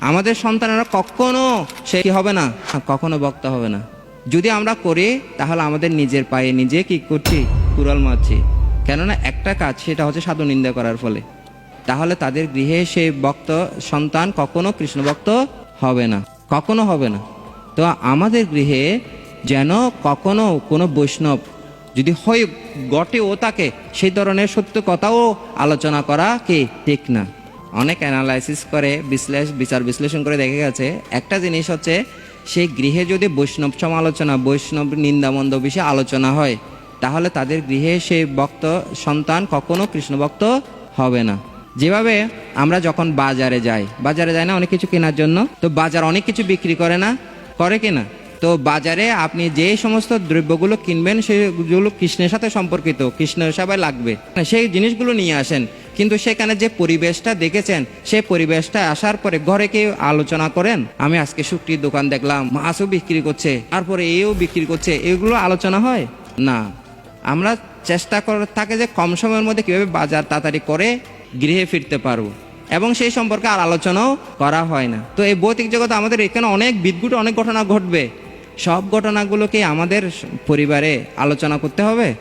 আমাদের সন্তানেরা কখনো সে কি হবে না? কখনো বক্তা হবে না। যদি আমরা করি, তাহলে আমাদের নিজের পায়ে নিজে কি করছি? কুড়াল মারছি। কেননা একটা কাজ, সেটা হচ্ছে সাধু নিন্দা করার ফলে। তাহলে তাদের গৃহে সেই বক্ত সন্তান কখনো কৃষ্ণ ভক্ত হবে না। কখনো হবে না। তো আমাদের গৃহে যেন কখনো কোনো বৈষ্ণব যদি হয় ও তাকে, সেই ধরনের সত্য কথাও আলোচনা করা কি ঠিক না? অনেক অ্যানালাইসিস করে, বিশ্লেষ, বিচার বিশ্লেষণ করে দেখা গেছে, একটা জিনিস হচ্ছে সেই গৃহে যদি বৈষ্ণব সমালোচনা, বৈষ্ণব নিন্দামন্দ বিষয়ে আলোচনা হয়, তাহলে তাদের গৃহে সেই ভক্ত, সন্তান কখনো কৃষ্ণ ভক্ত হবে না। যেভাবে আমরা যখন বাজারে যাই বাজারে যাই না অনেক কিছু কেনার জন্য, তো বাজার অনেক কিছু বিক্রি করে না, করে কিনা তো বাজারে আপনি যে সমস্ত দ্রব্যগুলো কিনবেন, সেগুলো কৃষ্ণের সাথে সম্পর্কিত, কৃষ্ণের সবাই লাগবে। সেই জিনিসগুলো নিয়ে আসেন কিন্তু সেখানে যে পরিবেশটা দেখেছেন, সেই পরিবেশটা আসার পরে ঘরে কেউ আলোচনা করেন? আমি আজকে শুক্তির দোকান দেখলাম, মাছও বিক্রি করছে, তারপরে এও বিক্রি করছে, এগুলো আলোচনা হয়? না। আমরা চেষ্টা করে, থাকে যে কম সময়ের মধ্যে কীভাবে বাজার তাড়াতাড়ি করে গৃহে ফিরতে পারব। এবং সেই সম্পর্কে আর আলোচনাও করা হয় না। তো এই ভৌতিক জগতে আমাদের এখানে অনেক বিদ্যুৎ, অনেক ঘটনা ঘটবে। সব ঘটনাগুলোকে আমাদের পরিবারে আলোচনা করতে হবে?